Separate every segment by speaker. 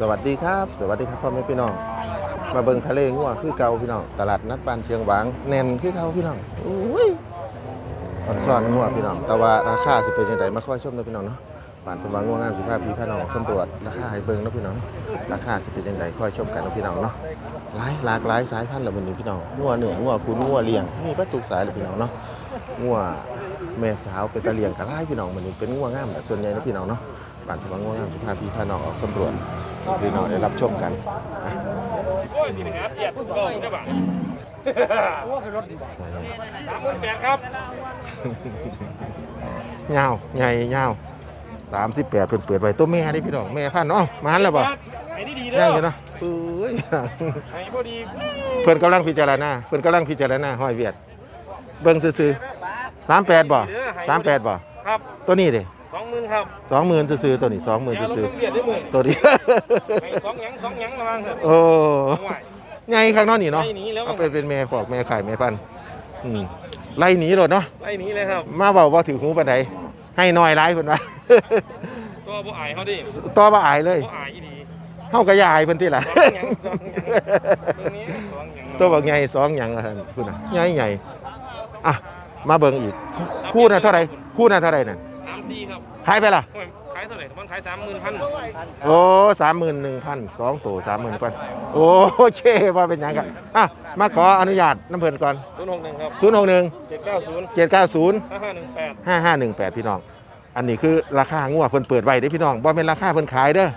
Speaker 1: สวัสดีครับ สวัสดีครับพ่อแม่พี่น้อง มาเบิงทะเลงัวคือเก่าพี่น้อง ตลาดนัดบ้านเชียงหวางแน่นคือเก่าพี่น้องอุ้ยออนซ่อนงัวพี่น้อง แต่ว่าราคาสิเป็นจังไดมาค่อยชมเด้อพี่น้องเนาะบ้านสมหวังงัวงามสุภาพพี่พี่น้องสำรวจราคาให้เบิงเนาะพี่น้องเนาะราคาสิเป็นจังไดค่อยชมกันเนาะพี่น้องเนาะหลายหลากหลายสายพันธุ์ละมื้อนี้พี่น้องงัวเหนืองัวขุนงัวเลี้ยงมีเบิดทุกสายเลยพี่น้องเนาะงัว แม่สาวเป็นตะเลียงก็หลายพี่น้องมื้อนี้เป็นงัวงามแหละส่วนใหญ่เนาะพี่น้องเนาะบ้านสมหวังงัวงามสุภาพพี่พี่น้องออกสำรวจให้พี่น้องได้รับชมกันอะ
Speaker 2: โอ้ยนี่นะครับเอียดก็ได้ป่ะสามหมื่นแปดครับ
Speaker 1: ยาวใหญ่ยาวสามสิบแปดเปิดเปิดไว้ตัวแม่ได้พี่น้องแม่พันธุ์เนาะมาแล้วบ่
Speaker 2: ไอ้นี่ดี
Speaker 1: ย่า
Speaker 2: เด้
Speaker 1: งอยู่เนาะเอ้ย
Speaker 2: ไอ้พอดี
Speaker 1: เพิ่นกำลังพิจารณาเพิ่นกำลังพิจารณาห้อยเวียด เบิ่งซื่อๆ สามแปดบ่สามแปดบ่
Speaker 2: ครับ
Speaker 1: ตัวนี้เด้
Speaker 2: สองหมื่นครับ
Speaker 1: สองหมื่นซื่อๆตัวนี้สองหมื่น
Speaker 2: อย่าลง
Speaker 1: ซื่อ
Speaker 2: เบียดได้หมื่น
Speaker 1: ๆตัวนี้
Speaker 2: ไอ้สองหยังสองหยังระวังเถอะ
Speaker 1: โอ้
Speaker 2: ไหว
Speaker 1: ใหญ่ข้างนอกนี่เนาะ
Speaker 2: ไล่หนีแล้ว
Speaker 1: เอาไปเป็นแม่ขอกแม่ไข่แม่พันธุ์อืมไล่หนีโลดเนาะ
Speaker 2: ไล่หนีเลยครับ
Speaker 1: มาเว้าบ่ถือหูปานใดให้น้อยหลายเพิ่นว่า
Speaker 2: ตัวบ่อายเขาดิ
Speaker 1: ต่อบ่อายเลย
Speaker 2: บ่อายอีดี
Speaker 1: เฮาก็อยาอายเพิ่นติล่ะ
Speaker 2: สองหยังสองหยังตรงนี้สองหยัง
Speaker 1: ตัวบักใหญ่สองหยังละท่านคุณน่ะใหญ่ใหญ่อะ มาเบิ่งอีก คู่น่ะเท่าไหร่คู่น่ะเท่าไหร่นั่น
Speaker 2: สามสี่ครับ
Speaker 1: ขายไปล่ะ
Speaker 2: โอ้ยขายเท่าไหร่มันขายสามหมื่นพัน
Speaker 1: โอ้สามหมื่นหนึ่งพันสองตัวสามหมื่นพันโอเคว่าเป็นหยังกันอะมาขออนุญาตน้ำเพิ่นก่อน
Speaker 2: ศูนย์หกหนึ่งครับ
Speaker 1: ศูนย์หกหนึ่ง
Speaker 2: เจ็ดเก้าศูนย์
Speaker 1: เจ็ดเก้าศูนย์
Speaker 2: ห้าห้าหนึ่งแปด
Speaker 1: ห้าห้าหนึ่งแปดพี่น้อง อันนี้คือราคางัวเพิ่นเปิดไว้เด้อพี่น้องบ่เป็นราคาเพิ่นขายเด้อ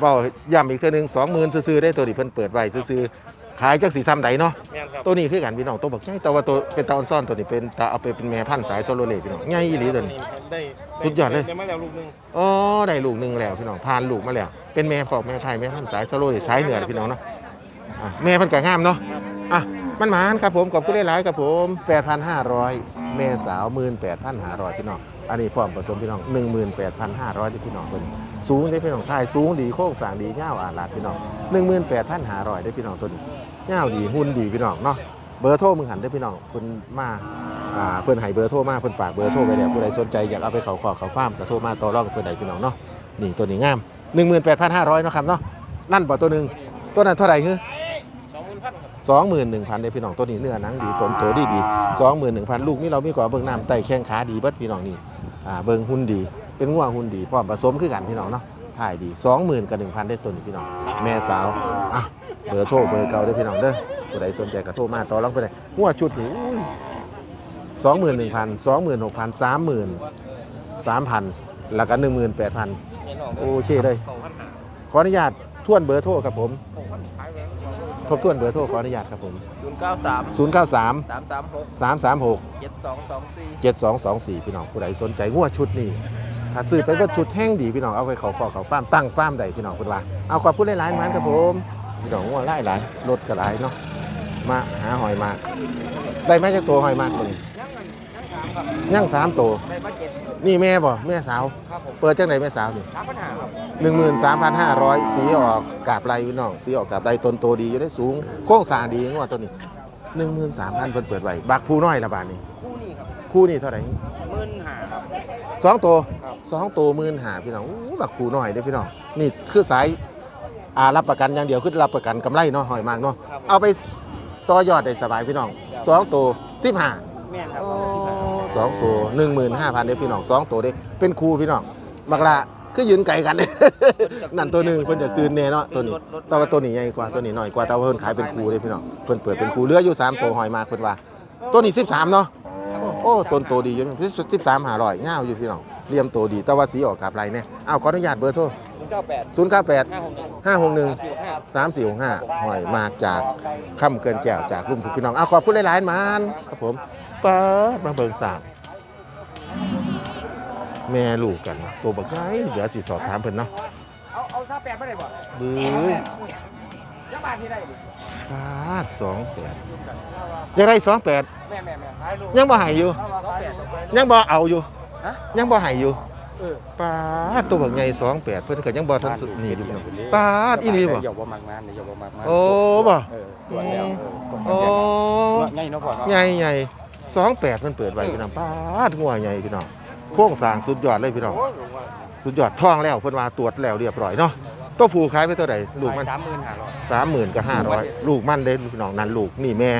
Speaker 1: เว้าย้ำอีกเทื่อหนึงสองหมื่นซื้อๆได้ตัวนี้เพิ่นเปิดไว้ซื้อๆ ขายจักสีซ้ำใดเนาะ
Speaker 2: แม่นครับ
Speaker 1: ตัวนี้คือกันพี่น้องตัวบักใหญ่แต่ว่าตัวเป็นตาออนซ่อนตัวนี้เป็นตาเอาไปเป็นแม่พันธุ์สายโซโลเลพี่น้องใหญ่อีหลีตัวนี้
Speaker 2: ได้
Speaker 1: สุดยอดเลย
Speaker 2: ได้มาแล้วลูกหนึง
Speaker 1: อ๋อได้ลูกหนึ่งแล้วพี่น้องผ่านลูกมาแล้ว เป็นแม่ขอกแม่ไข่แม่พันธุ์สายโซโลเลสายเหนือพี่น้องเนาะอะแม่เพันก็งามเนาะอะมันหมานครับผมขอบคุณได้หลายๆครับผม8,500แม่สาว18,500พี่น้องอันนี้พร้อมผสมพี่น้อง 18,500ที่พี่น้องตัวนี้สูงได้พี่น้องทายสูงดีโค้งสร้างดีเงาวอาลาดพี่น้อง 18,500ได้พี่น้องตัวนี้ เงาวดีหุ่นดีพี่น้องเนาะเบอร์โทรมึงหันได้พี่น้องเพิ่นมาอ่าเพิ่นให้เบอร์โทรมาเพิ่นฝากเบอร์โทรไว้แล้วผู้ใดสนใจอยากเอาไปเขาขอเขาฟาร์มก็โทรมาต่อรองกับเพิ่นใดพี่น้องเนาะนี่ตัวนี้งาม 18,500เนาะครับเนาะนั่นบ่ตัวหนึงตัวนั้นเท่าไหร่คือ
Speaker 2: สองหมื่น
Speaker 1: หนึ่งพันเนี่ยพี่น้องตัวนี้เนื้อหนังดีต้นโตดีดีสองหมื่นหนึ่งพันลูกนี่เรามีกว่าเบิ่งน้ำไตแข้งขาดีเบิดพี่น้องนี่อ่าเบิ่งหุ่นดีเป็นง่วงหุ่นดีพร้อมผสมคือกันพี่น้องเนาะถ่ายดีสองหมื่นกับหนึ่งพันได้ตัวนี้พี่น้องแม่สาวอะ เบอร์โทรเบอร์เก่าเด้อพี่น้องเด้อผู้ใดสนใจก็โทรมาต่อรองผู้ใดง่วงชุดนี่สองหมื่นหนึ่งพันสองหมื่นหกพันสามหมื่นสามพันแล้วก็หนึ่งหมื่นแปดพันโอเคเลย
Speaker 2: เก้าพันหา
Speaker 1: ขออนุญาตทวนเบอร์โทรครับผม
Speaker 2: ขายแหวน
Speaker 1: ทบทวนเบอร์โทรขออนุญาตครับผม
Speaker 3: ศูนย์เก้าสาม
Speaker 1: ศูนย์เก้าสาม
Speaker 3: สามสามหก
Speaker 1: สามสามหก
Speaker 3: เจ็ดสองสองสี่
Speaker 1: เจ็ดสองสองสี่พี่น้องผู้ใดสนใจงัวชุดนี้ถ้าซื้อไปก็ชุดแห้งดีพี่น้องเอาไปเขาฟอกเขาฟาร์มตั้งฟาร์มใดพี่น้องคุณว่าเอาขอบคุณหลายๆมันครับผม พี่น้องงัวหลายหลายรถกระไรเนาะมาหาหอยมากได้ไหมจากตัวหอยมากตัวนี้ย่างสามตัว
Speaker 3: ได้มาเจ็ด
Speaker 1: นี่แม่บ่แม่สาว
Speaker 3: ครับผม
Speaker 1: เปิดจังไหนแม่สาวนี่
Speaker 3: สามปัญหาครับ
Speaker 1: หนึ่งหมื่นสามพันห้าร้อยสีออกกาบไรพี่น้องสีออกกาบไรต้นโตดีอยู่ได้สูงโค้งสร้างดีงัวตัวนี้หนึ่งหมื่นสามพันเพิ่นเปิดไว้บักผู้น้อยละบาทนี่
Speaker 3: คู่นี้ครับ
Speaker 1: คู่นี้เท่าไหร่
Speaker 3: หมื่นหาครับ
Speaker 1: สองตัว
Speaker 3: ครับ
Speaker 1: สองตัวหมื่นหาพี่น้องอู้บักผูหน่อยเด้อพี่น้องนี่คือสาย อ่ารับประกันอย่างเดียวคือรับประกันกำไรเนาะหอยมากเนาะ
Speaker 3: ครับผม
Speaker 1: เอาไปต่อยอดได้สบายพี่น้องสองตัวสิบห้า
Speaker 3: แม่นครับสิบห้า
Speaker 1: สองตัวหนึ่งหมื่นห้าพันเด้อพี่น้องสองตัวเด้เป็นครูพี่น้องบักละคือยืนไก่กัน นั่นตัวหนึ่งเพิ่นจะตื่นแน่เนาะตัวนี้แต่ว่าตัวนี้ใหญ่กว่าตัวนี้น้อยกว่าแต่ว่าเพิ่นขายเป็นครูเด้อพี่น้องเพิ่นเปิดเป็นครูเหลืออยู่สามตัวหอยมากเพิ่นว่า ตัวนี้สิบสามเนาะโอ้โอ้ต้นโตดีอยู่สิบสามหาร้อยเงาวอยู่พี่น้องเรียมโตดีแต่ว่าสีออกกับไรเนี่ยเอาขออนุญาตเบอร์โทร
Speaker 3: ศูนย์เก้าแปด
Speaker 1: ศูนย์เก้าแปด
Speaker 3: ห้าหกหนึ่ง
Speaker 1: ห้าหกหนึ่ง
Speaker 3: สี่ห้า
Speaker 1: สามสี่หกห้าหอยมาจากค่ำเกินแก้วจากรุ่มผูกพี่น้องเอาขอบคุณหลายๆมันครับผมเปิดมาเบิ่งสามแม่ลูกกันตัวบักไงเดี๋ยวสิสอบถามเพิ่นเนาะ
Speaker 3: เอาเอาซาแปดไม่ได้บ่
Speaker 1: บื้อ
Speaker 3: ยังบาทที่ได้ดิ
Speaker 1: ฟาดสองแปดยังได้สองแปด
Speaker 3: แม่แม่แม่
Speaker 1: ยังบ่ใหายอยู่
Speaker 3: สองแปด
Speaker 1: ยังบ่เอาอยู่
Speaker 3: ฮะ
Speaker 1: ยังบ่ใหายอยู่
Speaker 3: เออ
Speaker 1: ปาดตัวบักไงสองแปดเพิ่นก็ยังบ่ทันสุดนี่อยู่ปาดอีหลีบ่
Speaker 3: อย่าว่ามักงานอย่าว่ามักงาน
Speaker 1: โอ้บ่
Speaker 3: เออตรวจแล้วเออ
Speaker 1: โอ้
Speaker 3: ง่ายเนาะพ่อเนาะ
Speaker 1: ใหญ่ใหญ่สองแปดมันเปิดไว้พี่น้องปาดงัวใหญ่พี่น้องโค้งสร้างสุดยอดเลยพี่น้อง
Speaker 3: โอ้ยผมว่า
Speaker 1: สุดยอดท่องแล้วเพิ่นว่าตรวจแล้วเรียบร้อยเนาะตัวผู้ขายไปเท่าไหร่ลูกมัน
Speaker 3: สามหมื่นห้าร้อย
Speaker 1: สามหมื่นกับห้าร้อยลูกมันเด้ลูกน้องนั่นลูกนี่แม่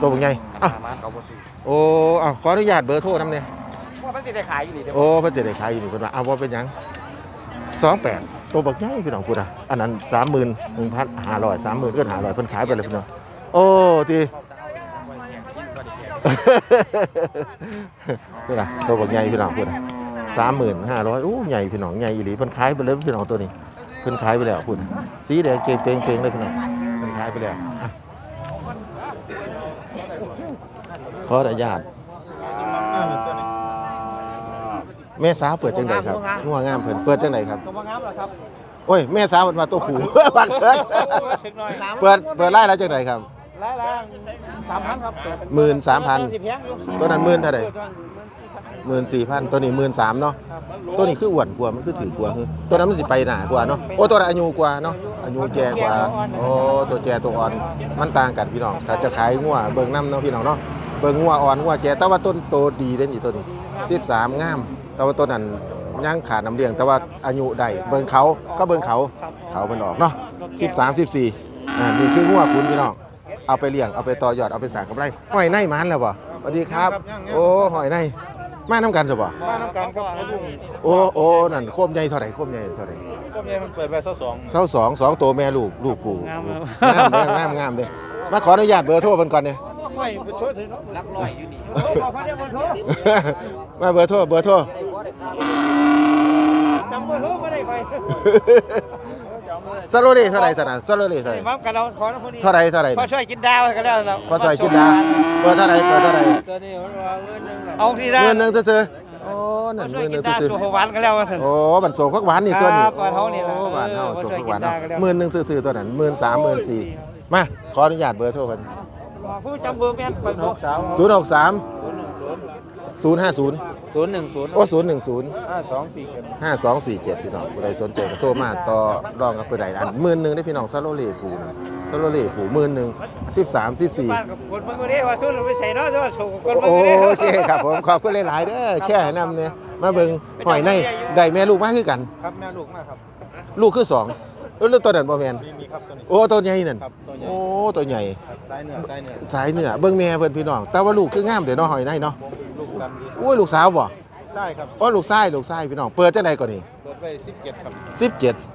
Speaker 1: ตัวเป็นไงอ้าว
Speaker 3: หามาเขาบ่ซื้อ
Speaker 1: โอ้อ้าวขออนุญาตเบอร์โทรน้ำเนี่ย
Speaker 3: ว่ามันสิได้ขายอยู่นี่เด้อ
Speaker 1: โอ้เพิ่นจะได้ขายอยู่นี่เพิ่นว่าเอาว่าเป็นหยังสองแปดตัวบักใหญ่พี่น้องพูดอะอันนั้นสามหมื่นหนึ่งพันห้าร้อยสามหมื่นก็ห้าร้อยเพิ่นขายไปเลยพี่น้องโอ้ทีพูดอะตัวบักใหญ่พี่น้องพูดอะสามหมื่นห้าร้อยอู้ใหญ่พี่น้องใหญ่อีหลีเพิ่นขายไปเลยพี่น้องตัวนี้เพิ่นขายไปแล้วพูดสีแดงเกงเกงเกงเลยพี่น้องเพิ่นขายไปแล้วอะขออนุญาต แม่สาวเปิดจังไดครับงัวงามเพิ่นเปิดจังไดครับ
Speaker 2: ตัวงามเหรอครับ
Speaker 1: โอ้ยแม่สาวมันมาตัวผู้บักเถิด
Speaker 2: เช็คหน่อย
Speaker 1: เปิดเปิดไล่แล้วจังไดครับ
Speaker 2: ไล่ละสามพันครับ
Speaker 1: หมื่นสามพัน
Speaker 2: สิบแพงอยู่
Speaker 1: ตัวนั้นหมื่นเท่าไหร่หมื่นสี่พันตัวนี้หมื่นสามเนาะตัวนี้คืออ้วนกว่ามันคือถือกว่าคือตัวนั้นมันสิไปหนากว่าเนาะโอ้ตัวนั้นอายุกว่าเนาะอายุแก่กว่าโอ้ตัวแก่ตัวอ่อนมันต่างกันพี่น้องถ้าจะขายงัวเบิ่งน้ำเนาะพี่น้องเนาะเบิ่งงัวอ่อนงัวแก่แต่ว่าต้นโตดีเด่นอีตัวนี้สิบสามงาม แต่ว่าตัวนั้นยังขาดน้ำเลี้ยง แต่ว่าอายุได้เบิ่งเขาก็เบิ่งเขาเขามันออกเนาะสิบสามสิบสี่อ่านี่คืองัวคุณพี่น้องเอาไปเลี้ยงเอาไปต่อยอดเอาไปสร้างกำไรห้อยในมันแล้วบ่สวัสดีครับ โอ้หอยในมาน้ำกันสิบ่
Speaker 4: บ้านน้ำกันครับพ่อลุง
Speaker 1: โอ้โอ้นั่นโคมใหญ่เท่าไหร่โคมใหญ่เท่าไหร่
Speaker 4: ก็แม่มันเปิดไว้เท่าสอง
Speaker 1: เท่าสองสองตัวแม่ลูกลูกกูงามเด้องามงามเด้อมาขออนุญาตเบอร์โทรเพิ่นก่อนเนี่ย
Speaker 2: ไม่เป็นโทษถึง
Speaker 3: รักร้อยอยู่นี่
Speaker 2: บอกเขาเรียกว่าโทษ
Speaker 1: มาเบอร์โทรเบอร์โทร
Speaker 2: จำเบอร์โทรไม่ได้ไป
Speaker 1: สโลลี่เท่าไหร่สนะสโลลี่เท่าไหร่
Speaker 2: มัมกันเราขอนะพอดี
Speaker 1: เท่าไหร่เท่าไหร่
Speaker 2: พอช่วยกินดาวกันแล้วเรา
Speaker 1: พอใส่กินดาเปิดเท่าไหร่เปิดเท่าไหร่
Speaker 4: ตัวนี้มันว่าเงินหนึงแหละ
Speaker 2: เอาที่ได้
Speaker 1: หมื่นหนึงซื่อๆโอ้นั่นห
Speaker 2: ช่วย
Speaker 1: มื่นห
Speaker 2: กิ
Speaker 1: นึ
Speaker 2: น
Speaker 1: ง
Speaker 2: ดาว
Speaker 1: ซื่อ
Speaker 2: ตัวหวานกันแล้วสิ
Speaker 1: ๆโอ้บันโศกพักหวานนี่ตัวนี้
Speaker 2: ครับบ้านเฮานี่ล่ะ
Speaker 1: โอ้บ้านเฮา
Speaker 2: เออ
Speaker 1: โศกพักหวาน
Speaker 2: ช่วยกิน
Speaker 1: เนาะ
Speaker 2: ได้ก็แล้ว
Speaker 1: หมื่นหนึงซื่อๆตัวนั้นหมื่นสามหมื่นสี่มาขออนุญาตเบอร์โทร เพิ่น
Speaker 2: ผู้จำเบอร์แม่นไปบอก
Speaker 4: สาว
Speaker 1: ศูนย์หกสาม
Speaker 4: ศูนย์หนึ่งศูนย์
Speaker 1: ศูนย์ห้าศูนย์
Speaker 4: ศูนย์หนึ่งศูนย์
Speaker 1: โอ้ศูนย์หนึ่งศูนย์
Speaker 4: ห้าสองสี่เจ็ด
Speaker 1: ห้าสองสี่เจ็ดพี่น้องผู้ใดสนใจก็โทรมาต่อรองกับผู้ใดอันหมื่นหนึ่งได้พี่น้องซาโลเล่ผูนะซาโลเล่ผูหมื่นหนึ่งสิบสามสิบสี่
Speaker 2: บ้านกับคนมันก็ได้ว่าสู้เราไปใส่เนาะว่าสู้คนมัน
Speaker 1: โอ
Speaker 2: ก็ได้
Speaker 1: เคครับผมขอบคุณหลาย ๆ เด้อแค่ให้นำเนี่ยมาเบิ่งหอยในได้แม่ลูกมาคือกัน
Speaker 4: ครับแม่ลูกมากครับ
Speaker 1: ลูกคือสองเอ อแล้วตัวนั้นบ่แม่น
Speaker 4: นี่นี่ครับตัวนี้
Speaker 1: โอ้ตัวใหญ่นั่น
Speaker 4: ครับตัวใหญ่
Speaker 1: โอ้ตัวใหญ่
Speaker 4: ครับสายเหนือสายเหนือ
Speaker 1: สายเหนือเบิ่งแม่เพิ่นพี่น้อง แต่ว่าลูกคืองามแต่เนาะหอยในเนาะ
Speaker 4: ผมลูกดำดี
Speaker 1: โอ้ยลูกสาวบ่
Speaker 4: ใช่ครับ
Speaker 1: โอ้ลูกชายลูกชายพี่น้อง เปิดจังไดก่อนนี่
Speaker 4: เปิดไว้สิบเจ็ดครับ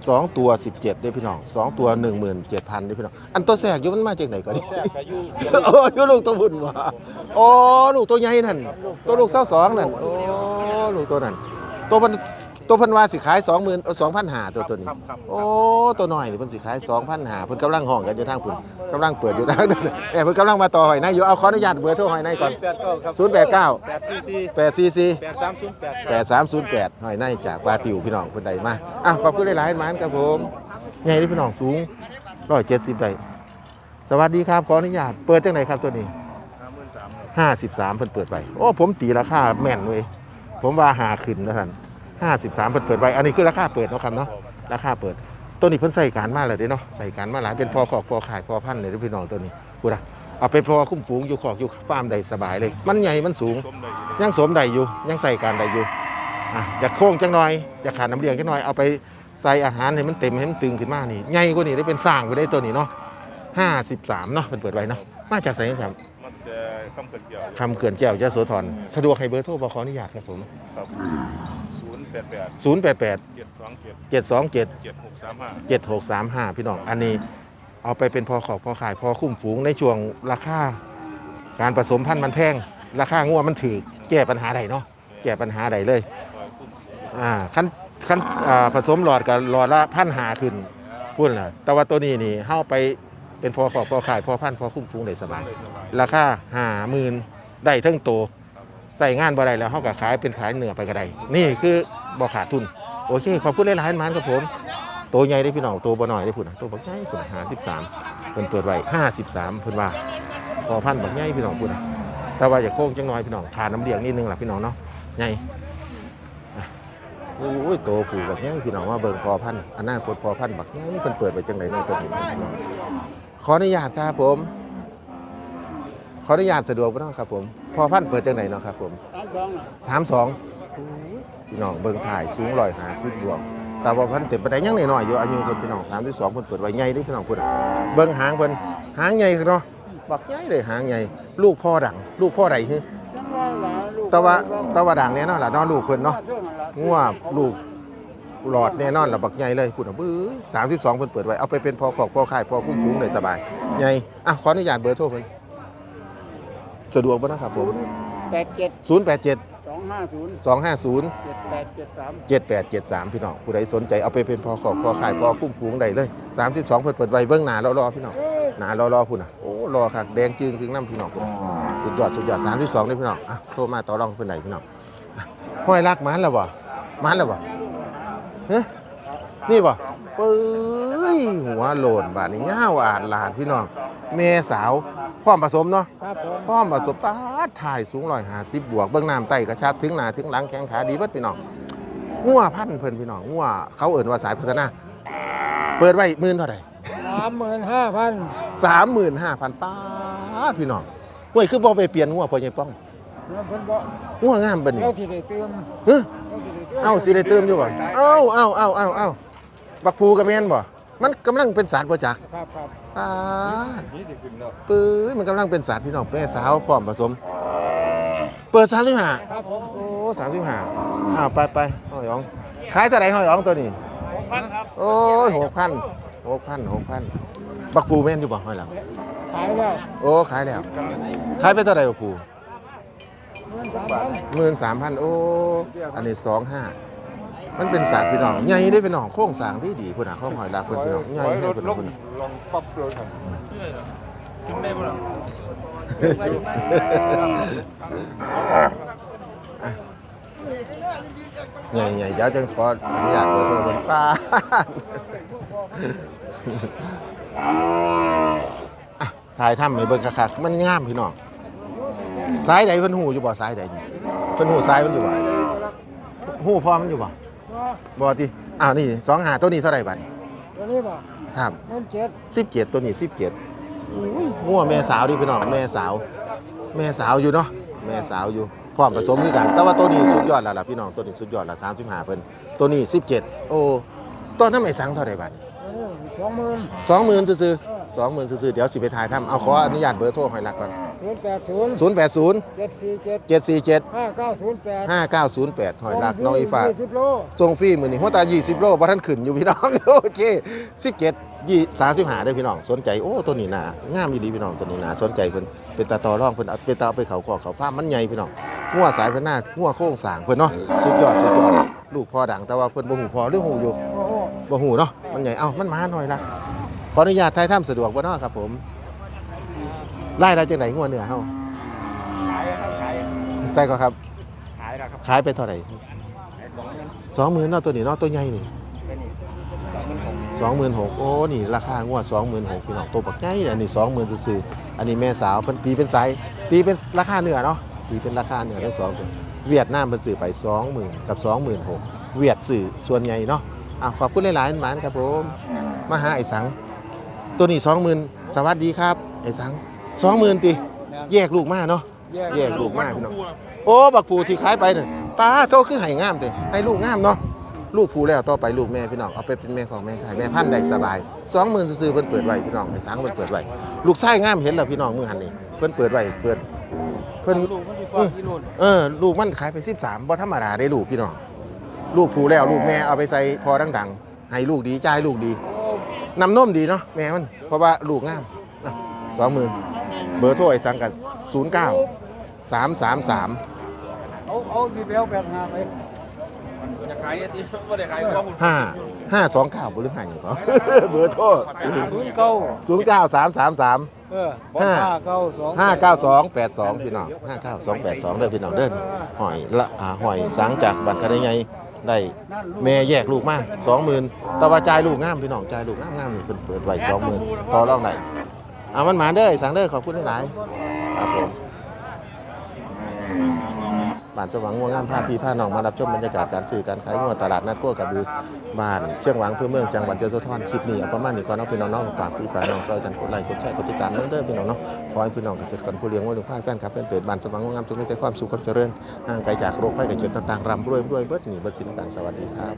Speaker 1: 17 2 ตัว 17เด้อพี่น้องสองตัว 17,000เด้อพี่น้อง อันตัวแทรกอยู่มันมาจากไหนก่อนนี่
Speaker 4: แทรกอายุ
Speaker 1: โอ้ยลูกตัวบุญว่ะโอ้ลูกตัวใหญ่นั่น ตัวลูกเศร้าสองนั่น โอ้ลูกตัวนั้นตัวเพัน ตัวเพันวาสิขายสองหมื่นสองพันหาตัวตัวนี้
Speaker 4: ครับครับ
Speaker 1: โอ้ ตัวน้อยนี่เพิ่นสิขายสองพันหาเพิ่นกำลังห้องกันอยู่ทางพุ่นกำลังเปิดอยู่ทางนั้นแอบเพิ่นกำลังมาต่อหอยนายอยู่เอาขออนุญาตเบอร์โทรหอยนายก่อน
Speaker 4: แปดเก้าครับ
Speaker 1: ศูนย์แปดเก้า
Speaker 4: แปดสี่สี่
Speaker 1: แปดสี่สี่
Speaker 4: แปดสามศูนย์แปด
Speaker 1: แปดสามศูนย์แปดหอยนายจากปลาติวพี่น้องคนใดมาอะขอบคุณหลายๆหมานครับผมใหญ่ที่พี่น้องสูงร้อยเจ็ดสิบได้สวัสดีครับขออนุญาตเปิดจังไหนครับตัวนี้ ห้าสิบสามเพิ่นเปิดไป โอ้ ผมตีราคาแม่นเว้ยผมว่าหาขึ้นนะท่าน ห้าสิบสามเพิ่นเปิดไปอันนี้คือราคาเปิดเนาะครับเนาะ ราคาเปิด ตัวนี้เพิ่นใส่การมาเลยเด้เนาะ ใส่การมาหลาย เป็นพอขอกพอขายพอพันธุ์เลยเด้อพี่น้องตัวนี้พูดอะเอาไปพอคุ้มฝูงอยู่ขอกอยู่ฟาร์มใดสบายเลย มันใหญ่ มันสูง ยังสวมได้อยู่ ยังใส่การได้อยู่อะอยากโค้งจังหน่อย อยากขาดน้ำเลี้ยงจังหน่อย เอาไปใส่อาหารให้มันเต็มให้มันตึงขึ้นมานี่ ใหญ่กว่านี้ได้เป็นสร้างไปได้ตัวนี้เนาะห้าสิบสามเนาะเพิ่นเปิดไว้เนาะ มาจากไสครับ
Speaker 5: มันจะคำเกิดเกี่ยว
Speaker 1: คำเขื่อนแก้วยะโสธร สะดวกให้เบอร์โทรบขออนุญาตครับผม
Speaker 5: ครับศูนย์แป ดแปด
Speaker 1: 0 8 8
Speaker 5: เจ็ดสองเจ็ด
Speaker 1: 7 2 7
Speaker 5: เจ็ดหกสามห้า
Speaker 1: 7 6 3 5 พี่น้องอันนี้เอาไปเป็นพอขอบพอขายพอคุ้มฝูงในช่วงราคาการผสมพันธุ์มันแพงราคางัวมันถือแก้ปัญหาใดเนาะแก้ปัญหาใดเลยอ่าขั้นขั้นอ่าผสมหลอดกับหลอดละพันหาขึ้นพูดนะแต่ว่าตัวนี้นี่เข้าไปเป็นพอขอบพอขายพอพันธุ์พอคุ้มฝูงได้สบาย ราคาหาหมื่นได้เทั้งโตวใส่งานบ่ได้แล้วเขาก็ขายเป็นขายเหนือไปก็ได้นี่คือ บ่ขาดทุน โอเค ขอบคุณหลายๆมันครับผมตัวใหญ่ได้พี่น้องตัวบ่น้อยได้พุ่นะตัวบักใหญ่พุ่นห้าสิบสามเพิ่นเปิดไว้ห้าสิบสามเพิ่นว่าพอพันบักใหญ่พี่น้องพุ่นะแต่ว่าอย่าโค้งจังน้อยพี่น้องขาดน้ำเลี้ยงนิดนึงล่ะพี่น้องเนาะใหญ่อะโอ้ยโตผูบักใหญ่พี่น้องว่าเบิ่งพอพันธุ์อนาคตพอพันบักใหญ่เพิ่นเปิดไว้จังไดเนาะตัวนี้พี่น้องขออนุญาตครับผมขออนุญาตสะดวกบ่เนาะครับผมพอพันต์เปิดจังไดเนาะครับผม
Speaker 2: สามสอง
Speaker 1: สามสอง พี่น้องเบิ่งถ่ายสูงร้อยหาสิบบวกแต่ว่าเพันเต็มไปได้ยังน้อยๆอยู่อายุเพิ่นพี่น้อง32เพิ่นเปิดไว้ใหญ่เด้พี่น้องพุ่นน่ะเบิ่งหางเพิ่นหางใหญ่คือเนาะบักใหญ่เลยหางใหญ่ลูกพ่อดัง ลูกพ่อใดฮึแต่ว่าแต่ว่าดังแน่นอนล่ะเนาะลูกเพิ่นเนาะงัวลูกหลอดแน่นอนล่ะบักใหญ่เลยพุ่นน่ะบื้อ32เพิ่นเปิดไว้เอาไปเป็นพอขอกพอค่ายพอคุ้มฟูงได้สบายใหญ่อะขออนุญาตเบอร์โทรเพิ่นสะดวกบ่นะครับผม
Speaker 2: แปดเจ็ด
Speaker 1: 087
Speaker 2: สองห้าศูนย์
Speaker 1: 250
Speaker 2: เจ็ดแปดเจ็ด สาม
Speaker 1: 7873 พี่น้องผู้ใดสนใจเอาไปเป็นพอขอบพอขายพอคุ้มฟูงได้เลย 32 เพิ่นเปิดไว้เบื้องหน้ารอๆพี่น้องหน้ารอๆพุ่นน่ะโอ้รอคักแดงจึงคือน้ำพี่น้องพุ่นสุดยอดสุดยอด32นี่พี่น้องอะโทรมาต่อรองเพิ่นได้พี่น้องอะห้อยรักมันแล้วบ่มันแล้วบ่ฮะนี่บ่เป้ยหัวโลนบาดนี้ยาวอาดลาดพี่น้องแม่สาว พร้อมผสมเนาะ
Speaker 2: ครับผม
Speaker 1: พร้อมผสมปาดถ่ายสูง150บวกเบื้องน้ำไตกระชับถึงหน้าถึงหลังแข้งขาดีเบิดพี่น้องงัวพันธุ์เพิ่นพี่น้องงัวเขาเอิ่นว่าสายพัฒนา เปิดไว้หมื่นเท่าไหร่
Speaker 2: สามหมื่นห้าพัน
Speaker 1: สามหมื่นห้าพันป้าดพี่น้องห้วยคือบ่ไปเปลี่ยนงัวพ่อใหญ่ป้อง
Speaker 2: เงินเพิ่นบอก
Speaker 1: งัวงามเบิ่นี่
Speaker 2: เราที่ได้เติม
Speaker 1: เฮ้ย
Speaker 2: เราที่ได้เติม
Speaker 1: เอ้าสิได้เติมอยู่บ่เอ้าเอ้าเอ้าเอ้าเอ้าบักภูกับแม่นบ่ มันกำลังเป็นสารบ่จัก
Speaker 2: ครับครับ
Speaker 1: ป้าดปื้ยมันกำลังเป็นสารพี่น้องแม่สาวพร้อมผสม เปิด35
Speaker 2: ครับผม
Speaker 1: โอ้35อ้าวไปไปหอยอ๋องขายเท่าไหร่หอยอ๋องตัวนี้
Speaker 2: หกพันครับ
Speaker 1: โอ้ยหกพันหกพันหกพันบักปูแม่นอยู่บ่ห้อยหลัง
Speaker 2: ขายแล้ว
Speaker 1: โอ้ขายแล้ว ขายไปเท่าไหร่บักปู
Speaker 2: เงินสามพัน
Speaker 1: หมื่นสามพันโอ้ อันนี้สองห้า มันเป็นสัตว์พี่น้องใหญ่ได้พี่น้องโค้งสร้างดีดีพุ่นน่ะข้าวหอยลากเพิ่นพี่น้องใหญ่ให้เพิ่นพุ่นน่ะ
Speaker 5: ลองปรับเลยครับ
Speaker 1: ใหญ่ใหญ่เดี๋ยวจังขออนุญาตเบอร์โทรเพิ่นป้าดอะถ่ายทำให้เบิ่งคักๆมันงามพี่น้องซ้ายใดเพิ่นหูอยู่บ่ซ้ายใดนี่เพิ่นหูซ้ายมันอยู่บ่หูพอมันอยู่บ่ บอที่อ้าวนี่สองหาตัวนี้เท่าไหร่บัด
Speaker 2: ตัวนี้บ่
Speaker 1: ครับ
Speaker 2: เงินเจ็ด
Speaker 1: สิบเจ็ดตัวนี้สิบเจ็ดงัวแม่สาวดิพี่น้องแม่สาว แม่สาวอยู่เนาะแม่สาวอยู่พร้อมผสมคือกัน แต่ว่าตัวนี้สุดยอดแล้วล่ะพี่น้องตัวนี้สุดยอดละสามสิบห้าเพิ่นตัวนี้สิบเจ็ดโอ้ตอนนั้นไม่สั่งเท่าไหร่บัด
Speaker 2: ตัวนี้สองหมื่น
Speaker 1: สองหมื่นซื่อๆสองหมื่นซื่อๆเดี๋ยวสิไปถ่ายทำเอาขออนุญาตเบอร์โทรให้หลักก่อน
Speaker 2: ศูนย์แปดศูนย์
Speaker 1: ศูนย์แปดศูนย์
Speaker 2: เจ็ดสี่เจ็ด
Speaker 1: เจ็ดสี่เจ็ด
Speaker 2: ห้าเก้าศูนย์แปด
Speaker 1: ห้าเก้าศูนย์แปดหอยหลักน้องอีฟ้า
Speaker 2: ยี่สิบโล
Speaker 1: ทรงฟรีมือนี่หัวตา 20 โลบ่ท่านขึ้นอยู่พี่น้อง โอเค17ยี่35ได้อพี่น้อง สนใจ โอ้ตัวนี้น่างามดีพี่น้องตัวนี้น่าสนใจเพิ่นเป็นตาต่อรองเพิ่นเอาเป็นตาเอาไปเขาคอกเขาฟ้าร์มมันใหญ่พี่น้องงัวสายเพิ่นหน้างัวโค้งสร้างเพิ่นเนาะสุดยอดสุดยอดลูกพ่อดังแต่ว่าเพิ่นบ่หูพอหรือหูอยู่
Speaker 2: โอ้โห
Speaker 1: บ่หูเนาะมันใหญ่เอ้ามันมาหน่อยละขออนุญาตถ่ายทำสะดวกบ่เนาะครับผม ไล่ได้จังไดงัวเนื้อเฮา
Speaker 4: ขายครับขาย
Speaker 1: ใจก็ครับ
Speaker 4: ขายแล้วครับ
Speaker 1: ขายไปเท่าไหร่
Speaker 4: ขายสองหมื่น
Speaker 1: 20,000เนาะตัวนี้เนาะตัวใหญ่นี่
Speaker 4: แค่นี้สองหมื่นหก
Speaker 1: สองหมื่นหกโอ้นี่ราคางวดสองหมื่นหกพี่น้องตัวปักใหญ่อันนี้สองหมื่นซื่อๆอันนี้แม่สาวเพิ่นตีเป็นไซส์ตีเป็นราคาเนื้อเนาะตีเป็นราคาเนื้อทั้งสองตัวเวียดนามเพิ่นซื้อไปสองหมื่นกับสองหมื่นหกเวียดซื้อส่วนใหญ่เนาะอะขอบคุณหลายๆหมานครับผมมาหาไอ้สัง ตัวนี้สองหมื่นสวัสดีครับ ไอ้สัง สองหมื่นตีแยกลูกมาเนาะแยกลูกมาพี่น้องโอ้บักผูที่ขายไปเนี่ยป้าโตคือไห้งามเต้ให้ลูกงามเนาะลูกผูแล้วต่อไปลูกแม่พี่น้องเอาไปเป็นแม่ของแม่ขายแม่พันธุ์ได้สบายสองหมื่นซื้อๆเพิ่นเปิดไว้พี่น้องให้สังเพิ่นเปิดไว้ลูกไส้งามเห็นแล้วพี่น้องมือหันนี่เพิ่นเปิดไว้เปิดเพิ่น
Speaker 2: ลูกมันมีฟองที่นู่น
Speaker 1: เออลูกมันขายไป13บ่ธรรมดาได้ลูกพี่น้องลูกผูแล้วลูกแม่เอาไปใส่พอดังๆให้ลูกดีจ่ายลูกดีนำนมดีเนาะแม่มันเพราะว่าลูกงามสองหมื่น เบอร์โทรไอ้สังกับ09 333
Speaker 2: เอาเอาสีเบลแปดห้าไป
Speaker 3: จะขายอันนี้ไม่ได้ขายเพราะคุณ
Speaker 1: ห้าห้าสองเก้าบริหารอย่างก็เบอร์โทร
Speaker 2: ศูนย์เก้า
Speaker 1: ศูนย์เก้าสามสามสาม
Speaker 2: เออ
Speaker 1: ห้า
Speaker 2: ห้าเก้าสอง
Speaker 1: ห้าเก้าสองแปดสองพี่น้องห้าเก้าสองแปดสองเด้อพี่น้องเด้อหอยละอ่าหอยสังจากบัตรคดีไงได้แม่แยกลูกมาสองหมื่นตะว่าจ่ายลูกงามพี่น้องจ่ายลูกงามงามนี่เพิ่นเปิดไว้สองหมื่นต่อรองได้ เอามันมาเด้อสังเด้อขอบคุณหลายๆครับผมบ้านสว่างงัวงามพาพี่พาน้องมารับชมบรรยากาศการซื้อการขายงัวตลาดนัดกั้วกระบือบ้านเชียงหวังเพื่อเมืองจังหวัดยโสธรคลิปนี้เอาประมาณนี้ก่อนเนาะพี่น้องๆฝากพี่ฝากน้องซอยกันกดไลค์กดแชร์กดติดตามเด้อพี่น้องเนาะขอให้พี่น้องเกษตรกรผู้เลี้ยงวัวหรือฝ้ายแฟนครับเพื่อนเปิดบ้านสว่างงามทุกนี้แต่ความสุขความเจริญห่างไกลจากโรคภัยไข้เจ็บต่างๆร่ำรวยรวยเบิดหนีเบิดสินกันสวัสดีครับ